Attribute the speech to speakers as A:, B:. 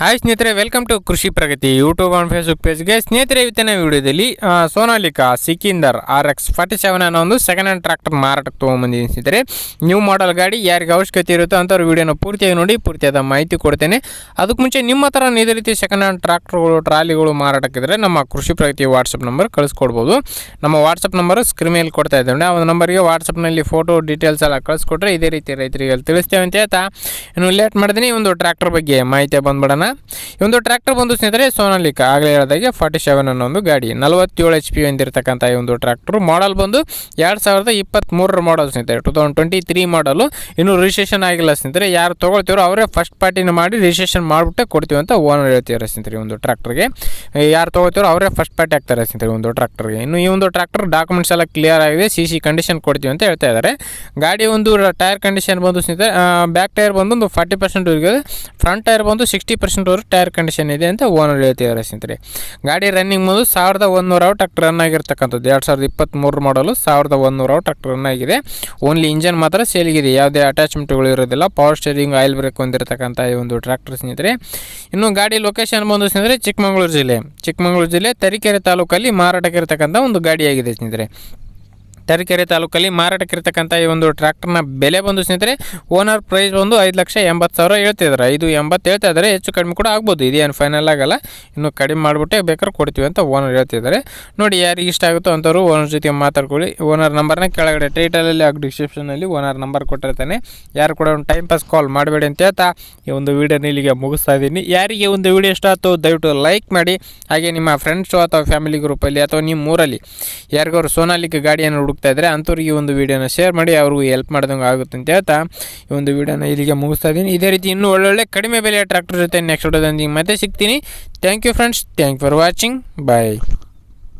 A: Hi ಸ್ನೇಹಿತರೆ welcome to Krishi Pragati YouTube on Facebook ಪೇಜ್ಗೆ ಸ್ನೇಹಿತರೆ ಇವತ್ತಿನ ವಿಡಿಯೋದಲ್ಲಿ Sonalika, Sikander R X forty seven ಅನ್ನೋ ಒಂದು ಸೆಕೆಂಡ್ ಹ್ಯಾಂಡ್ ಟ್ರಾಕ್ಟರ್ ಮಾರಾಟಕ್ಕೆ ತೊಗೊಂಬಂದಿದ್ದೀನಿ ಸ್ನೇಹಿತರೆ. ನ್ಯೂ ಮಾಡಲ್ ಗಾಡಿ, ಯಾರಿಗೆ ಅವಶ್ಯಕತೆ ಇರುತ್ತೋ ಅಂಥವ್ರು ವಿಡಿಯೋನ ಪೂರ್ತಿಯಾಗಿ ನೋಡಿ, ಪೂರ್ತಿಯಾದ ಮಾಹಿತಿ ಕೊಡ್ತೇನೆ. ಅದಕ್ಕೆ ಮುಂಚೆ ನಿಮ್ಮ ಹತ್ರ ಇದೇ ರೀತಿ ಸೆಕೆಂಡ್ ಹ್ಯಾಂಡ್ ಟ್ರ್ಯಾಕ್ಟರ್ಗಳು ಟ್ರಾಲಿಗಳು ಮಾರಾಟಕ್ಕಿದ್ರೆ ನಮ್ಮ ಕೃಷಿ ಪ್ರಗತಿ ವಾಟ್ಸಪ್ ನಂಬರ್ ಕಳಿಸ್ಕೊಡ್ಬೋದು. ನಮ್ಮ ವಾಟ್ಸಪ್ ನಂಬರ್ ಸ್ಕ್ರೀನ್ ಮೇಲೆ ಕೊಡ್ತಾ ಇದ್ದೇವೆ ಆ ಒಂದು ನಂಬರ್ಗೆ ವಾಟ್ಸಪ್ನಲ್ಲಿ ಫೋಟೋ ಡೀಟೇಲ್ಸ್ ಎಲ್ಲ ಕಳಿಸ್ಕೊಟ್ರೆ ಇದೇ ರೀತಿ ರೈತರಿಗೆ ತಿಳಿಸ್ತೇವೆ ಅಂತ ಹೇಳ್ತಾ. ಇನ್ನು ಲೇಟ್ ಮಾಡಿದ್ದೀನಿ ಒಂದು ಟ್ರ್ಯಾಕ್ಟರ್ ಬಗ್ಗೆ ಮಾಹಿತಿ ಬಂದ್ಬಿಡೋಣ. ಈ ಒಂದು ಟ್ರ್ಯಾಕ್ಟರ್ ಬಂದು ಸ್ನೇಹಿತರೆ, ಸೋನಾಲಿಕ ಆಗಲೇ ಹೇಳಿದಾಗೆ ಫಾರ್ಟಿ ಸೆವೆನ್ ಅನ್ನೋ ಒಂದು ಗಾಡಿ. ನಲವತ್ತೇಳು ಎಚ್ ಪಿ ಹೊಂದಿರತಕ್ಕಂಥ ಈ ಒಂದು ಟ್ರ್ಯಾಕ್ಟರ್. ಮಾಡಲ್ ಬಂದು ಎರಡು ಸಾವಿರದ ಇಪ್ಪತ್ತ್ಮೂರರ ಮಾಡಲ್ ಸ್ನೇಹಿತರೆ. ಟು ತೌಸಂಡ್ ಟ್ವೆಂಟಿ ತ್ರೀ ಮಾಡಲು ಇನ್ನೂ ರಿಜಿಸ್ಟ್ರೇಷನ್ ಆಗಿಲ್ಲ ಸ್ನೇಹಿತರೆ. ಯಾರು ತೊಗೊಳ್ತೀರೋ ಅವರೇ ಫಸ್ಟ್ ಪಾರ್ಟಿನ ಮಾಡಿ ರಿಜಿಸ್ಟ್ರೇಷನ್ ಮಾಡಿಬಿಟ್ಟೆ ಕೊಡ್ತೀವಿ ಅಂತ ಓನರ್ ಹೇಳ್ತಿದ್ದಾರೆ ಸ್ನೇಹಿತರೆ ಈ ಒಂದು ಟ್ರ್ಯಾಕ್ಟರ್ಗೆ. ಯಾರು ತೊಗೊಳ್ತೀರೋ ಅವರೇ ಫಸ್ಟ್ ಪಾರ್ಟಿ ಆಗ್ತಾರೆ ಸ್ನೇಹಿತರೆ ಒಂದು ಟ್ರ್ಯಾಕ್ಟರ್ಗೆ. ಇನ್ನು ಈ ಒಂದು ಟ್ರ್ಯಾಕ್ಟರ್ ಡಾಕ್ಯುಮೆಂಟ್ಸ್ ಎಲ್ಲ ಕ್ಲಿಯರ್ ಆಗಿದೆ. ಸಿ ಸಿ ಕಂಡೀಷನ್ ಕೊಡ್ತೀವಿ ಅಂತ ಹೇಳ್ತಾ ಇದ್ದಾರೆ ಗಾಡಿ ಒಂದು ಟೈರ್ ಕಂಡೀಷನ್ ಬಂದು ಸ್ನೇಹಿತರೆ ಬ್ಯಾಕ್ ಟೈರ್ ಬಂದು ಒಂದು ಫಾರ್ಟಿ ಪರ್ಸೆಂಟ್ ಫ್ರಂಟ್ ಟೈರ್ ಬಂದು ಸಿಕ್ಸ್ಟಿ ಪರ್ಸೆಂಟ್ವರೆಗೂ ಟೈರ್ ಕಂಡೀಷನ್ ಇದೆ ಅಂತ ಓನರ್ ಹೇಳ್ತಿದ್ದಾರೆ ಸ್ನೇಹಿತರೆ. ಗಾಡಿ ರನ್ನಿಂಗ್ ಮೊದಲು ಸಾವಿರದ ಒಂದೂರ ಟ್ರ್ಯಾಕ್ಟರ್ ರನ್ ಆಗಿರ್ತಕ್ಕಂಥದ್ದು. ಎರಡು ಸಾವಿರದ ಇಪ್ಪತ್ತ್ಮೂರು ಮಾಡಲು ಸಾವಿರದ ಒಂದೂರ ಟ್ರ್ಯಾಕ್ಟರ್ ರನ್ ಆಗಿದೆ. ಓನ್ಲಿ ಇಂಜನ್ ಮಾತ್ರ ಸೇಲಿಗಿದೆ ಯಾವುದೇ ಅಟ್ಯಾಚ್ಮೆಂಟ್ಗಳು ಇರೋದಿಲ್ಲ. ಪವರ್ ಸ್ಟೇರಿಂಗ್ ಆಯಿಲ್ ಬ್ರೇಕ್ ಹೊಂದಿರತಕ್ಕಂಥ ಈ ಒಂದು ಟ್ರ್ಯಾಕ್ಟರ್ ಸ್ನೇಹಿತರೆ. ಇನ್ನು ಗಾಡಿ ಲೊಕೇಶನ್ ಬಂದು ಸ್ನೇಹಿತರೆ ಚಿಕ್ಕಮಗಳೂರು ಜಿಲ್ಲೆ. ಚಿಕ್ಕಮಗಳೂರು ಜಿಲ್ಲೆ ತರೀಕೆರೆ ತಾಲೂಕಲ್ಲಿ ಮಾರಾಟಕ್ಕೆ ಇರತಕ್ಕಂಥ ಒಂದು ಗಾಡಿಯಾಗಿದೆ ಸ್ನೇಹಿತರೆ. ತರೀಕೆರೆ ತಾಲೂಕಲ್ಲಿ ಮಾರಾಟಕ್ಕಿರ್ತಕ್ಕಂಥ ಈ ಒಂದು ಟ್ರ್ಯಾಕ್ಟರ್ನ ಬೆಲೆ ಬಂದು ಸ್ನೇಹಿತರೆ, ಓನರ್ ಪ್ರೈಸ್ ಒಂದು ಐದು ಲಕ್ಷ ಎಂಬತ್ತು ಸಾವಿರ ಹೇಳ್ತಿದ್ದಾರೆ ಐದು ಎಂಬತ್ತು ಹೇಳ್ತಾ ಇದ್ದಾರೆ. ಹೆಚ್ಚು ಕಡಿಮೆ ಕೂಡ ಆಗ್ಬೋದು. ಇದೇನು ಫೈನಲ್ ಆಗಲ್ಲ. ಇನ್ನು ಕಡಿಮೆ ಮಾಡಿಬಿಟ್ಟೆ ಬೇಕಾದ್ರೆ ಕೊಡ್ತೀವಿ ಅಂತ ಓನರ್ ಹೇಳ್ತಿದ್ದಾರೆ ನೋಡಿ ಯಾರಿಗೆ ಇಷ್ಟ ಆಗುತ್ತೋ ಅಂಥವ್ರು ಓನರ್ ಜೊತೆ ಮಾತಾಡ್ಕೊಳ್ಳಿ. ಓನರ್ ನಂಬರ್ನ ಕೆಳಗಡೆ ಟೈಟಲಲ್ಲಿ ಹಾಗೂ ಡಿಸ್ಕ್ರಿಪ್ಷನಲ್ಲಿ ಓನರ್ ನಂಬರ್ ಕೊಟ್ಟಿರ್ತಾನೆ. ಯಾರು ಕೂಡ ಒಂದು ಟೈಮ್ ಪಾಸ್ ಕಾಲ್ ಮಾಡಬೇಡಿ ಅಂತ ಹೇಳ್ತಾ ಈ ಒಂದು ವೀಡಿಯೋನ ಇಲ್ಲಿಗೆ ಮುಗಿಸ್ತಾ ಇದ್ದೀನಿ. ಯಾರಿಗೆ ಒಂದು ವೀಡಿಯೋ ಇಷ್ಟ ಆಯ್ತು ದಯವಿಟ್ಟು ಲೈಕ್ ಮಾಡಿ. ಹಾಗೆ ನಿಮ್ಮ ಫ್ರೆಂಡ್ಸು ಅಥವಾ ಫ್ಯಾಮಿಲಿ ಗ್ರೂಪಲ್ಲಿ ಅಥವಾ ನಿಮ್ಮ ಊರಲ್ಲಿ ಯಾರಿಗಾದ್ರು ಸೋನಾಲಿಕ್ ಗಾಡಿಯನ್ನು ಹುಡುಕ್ತಾ ಇದ್ದರೆ ಅಂಥವ್ರಿಗೆ ಒಂದು ವೀಡಿಯೋನ ಶೇರ್ ಮಾಡಿ, ಅವ್ರಿಗೂ ಹೆಲ್ಪ್ ಮಾಡ್ದಂಗೆ ಆಗುತ್ತೆ ಅಂತ ಹೇಳ್ತಾ, ಈ ಒಂದು ವೀಡಿಯೋನ ಇಲ್ಲಿಗೆ ಮುಗಿಸ್ತಾ ಇದ್ದೀನಿ. ಇದೇ ರೀತಿ ಇನ್ನೂ ಒಳ್ಳೊಳ್ಳೆ ಕಡಿಮೆ ಬೆಲೆಯ ಟ್ರ್ಯಾಕ್ಟರ್ ಜೊತೆ ನೆಕ್ಸ್ಟ್ ವಿಡಿಯೋದೊಂದಿಗೆ ಮತ್ತೆ ಸಿಗ್ತೀನಿ. Thank you friends thank for watching bye